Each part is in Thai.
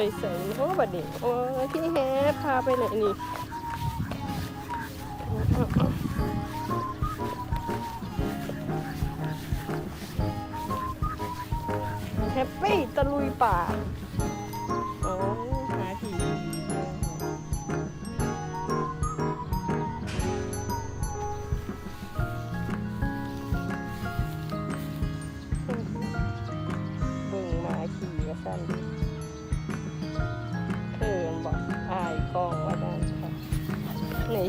ไปใส่โอ้บัดนี้โอ้พี่แฮปพาไปไหนนี่แฮปปี้ตะลุยป่า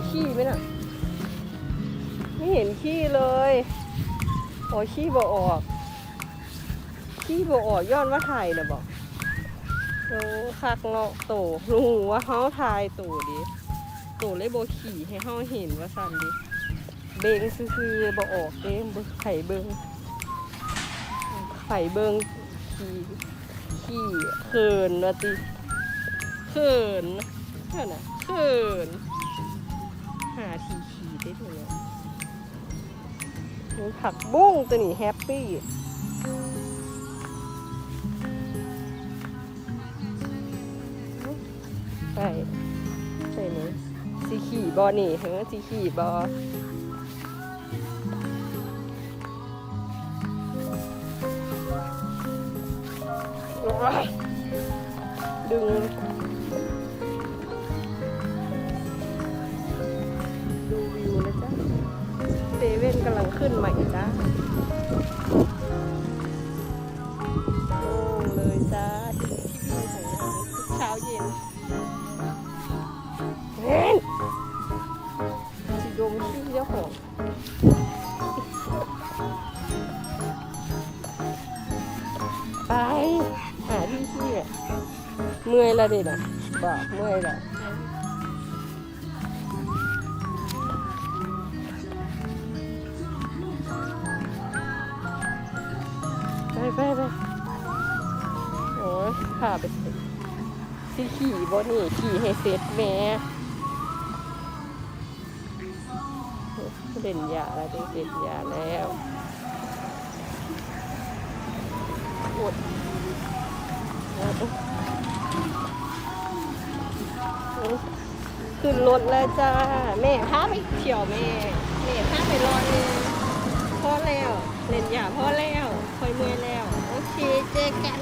ขี้ไหมน่ะ ไม่เห็นขี้เลยโอ้ขี้บ่ออก ขี้บ่ออกย้อนว่าถ่ายนะบอกโอ้คักเนาะโตรู้ว่าเฮาถ่ายโตดิโตเลยบ่ขี่ให้เฮาเห็นว่าสั่นดิเบงซื่อๆบ่ออกเด้เบิ่งไข่เบิงไข่เบิงขี่ขี่เขินว่าติเขินเท่านะเขิน หาทีขี่ได้ถูกแล้วนี่ผักบุ้งตัวนี้แฮปปี้ใส่ใส่นี้สีขี่บอนี่เห็นว่าสีขี่บอดึง กำลังขึ้นใหม่จ้าโอ้เลยจ้าทุกเช้าเย็นเฮ้ยสิดมขี้เจ้าของไป หาที่ที่อะเมื่อยและเด็ดอะบอกเมื่อยและ ไปไปไปโอ้ยพาไปสิขี่บนนี่ขี่ให้เสร็จแม่เล่นยาแล้วเด็กเล่นยาแล้วอดขึ้นรถแล้วจ้า แม่พาไปเที่ยวแม่ แม่พาไปรอเลยพอแล้ว เล่นยาพอแล้วคอยเมื่อยแล้ว โอเค เจอกัน